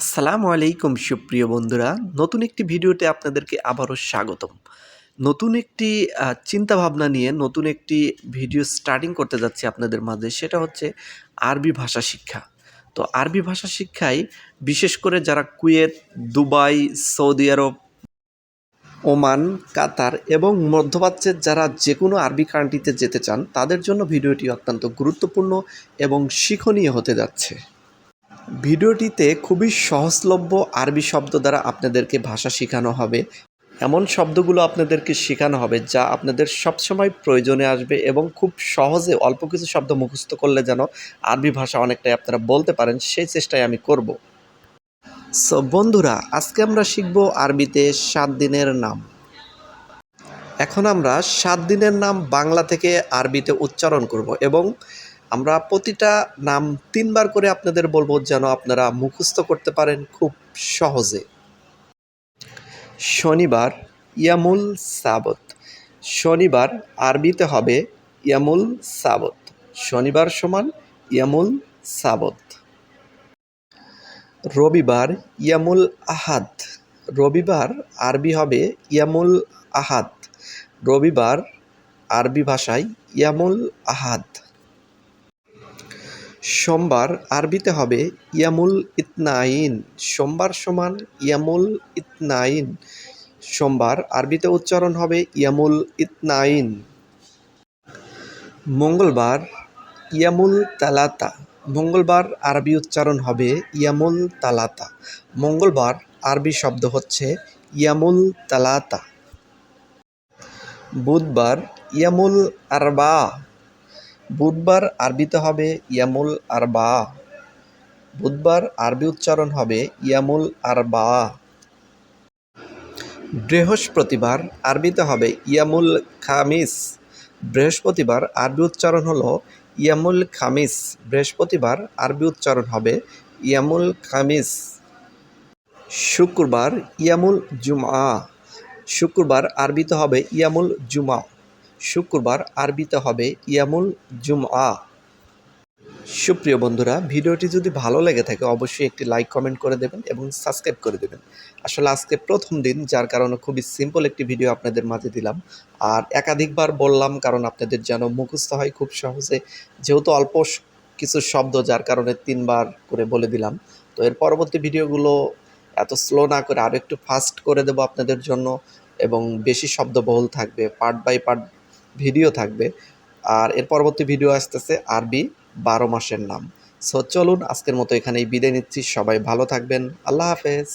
আসসালামু আলাইকুম, সুপ্রিয় বন্ধুরা। নতুন একটি ভিডিওতে আপনাদেরকে আবারও স্বাগতম। নতুন একটি চিন্তাভাবনা নিয়ে নতুন একটি ভিডিও স্টার্টিং করতে যাচ্ছি আপনাদের মাঝে। সেটা হচ্ছে আরবি ভাষা শিক্ষা। তো আরবি ভাষা শিক্ষায় বিশেষ করে যারা Kuwait, Dubai, Saudi Arabia, Oman, Qatar এবং মধ্যপ্রাচ্যের যারা যে কোনো আরবি কান্ট্রিতে যেতে চান, তাদের জন্য ভিডিওটি অত্যন্ত গুরুত্বপূর্ণ এবং শিক্ষণীয় হতে যাচ্ছে। ভিডিওটিতে খুবই সহজলভ্য আরবি শব্দ দ্বারা আপনাদেরকে ভাষা শেখানো হবে। এমন শব্দগুলো আপনাদেরকে শেখানো হবে যা আপনাদের সবসময় প্রয়োজনে আসবে এবং খুব সহজে অল্প কিছু শব্দ মুখস্থ করলে যেন আরবি ভাষা অনেকটাই আপনারা বলতে পারেন, সেই চেষ্টাই আমি করব। সো বন্ধুরা, আজকে আমরা শিখব আরবিতে সাত দিনের নাম। এখন আমরা সাত দিনের নাম বাংলা থেকে আরবিতে উচ্চারণ করব এবং আমরা প্রতিটা নাম তিনবার করে আপনাদের বলব যেন আপনারা মুখস্থ করতে পারেন খুব সহজে। শনিবার ইয়ামুল সাবত। শনিবার আরবিতে হবে ইয়ামুল সাবত। শনিবার সমান ইয়ামুল সাবত। রবিবার ইয়ামুল আহাদ। রবিবার আরবি হবে ইয়ামুল আহাদ। রবিবার আরবি ভাষায় ইয়ামুল আহাদ। সোমবার আরবিতে হবে ইয়ামুল ইতনাইন। সোমবার সমান ইয়ামুল ইতনাইন। সোমবার আরবিতে উচ্চারণ হবে ইয়ামুল ইতনাইন। মঙ্গলবার ইয়ামুল তালাতা। মঙ্গলবার আরবি উচ্চারণ হবে ইয়ামুল তালাতা। মঙ্গলবার আরবি শব্দ হচ্ছে ইয়ামুল তালাতা। বুধবার ইয়ামুল আরবা। বুধবার আরবিতে হবে ইয়ামুল আরবা। বুধবার আরবি উচ্চারণ হবে ইয়ামুল আরবা। বৃহস্পতিবার আরবিতে হবে ইয়ামুল খামিস। বৃহস্পতিবার আরবি উচ্চারণ হলো ইয়ামুল খামিস। বৃহস্পতিবার আরবি উচ্চারণ হবে ইয়ামুল খামিস। শুক্রবার ইয়ামুল জুমআ। শুক্রবার আরবিতে হবে ইয়ামুল জুমা শুক্রবার আরবিতে হবে ইয়ামুল জুমআ। সুপ্রিয় বন্ধুরা, ভিডিওটি যদি ভালো লেগে থাকে, অবশ্যই একটি লাইক, কমেন্ট করে দেবেন এবং সাবস্ক্রাইব করে দেবেন। আসলে আজকে প্রথম দিন, যার কারণে খুবই সিম্পল একটি ভিডিও আপনাদের মাঝে দিলাম। আর একাধিকবার বললাম, কারণ আপনাদের যেন মুখস্থ হয় খুব সহজে, যেহেতু অল্প কিছু শব্দ, যার কারণে তিনবার করে বলে দিলাম। তো এর পরবর্তী ভিডিওগুলো এত স্লো না করে আরও একটু ফাস্ট করে দেবো আপনাদের জন্য এবং বেশি শব্দবহুল থাকবে পার্ট বাই পার্ট ভিডিও থাকবে। আর এর পরবর্তী ভিডিও আসতেছে আরবি বারো মাসের নাম। সো চলুন আজকের মতো এখানেই বিদায় নিচ্ছি। সবাই ভালো থাকবেন। আল্লাহ হাফেজ।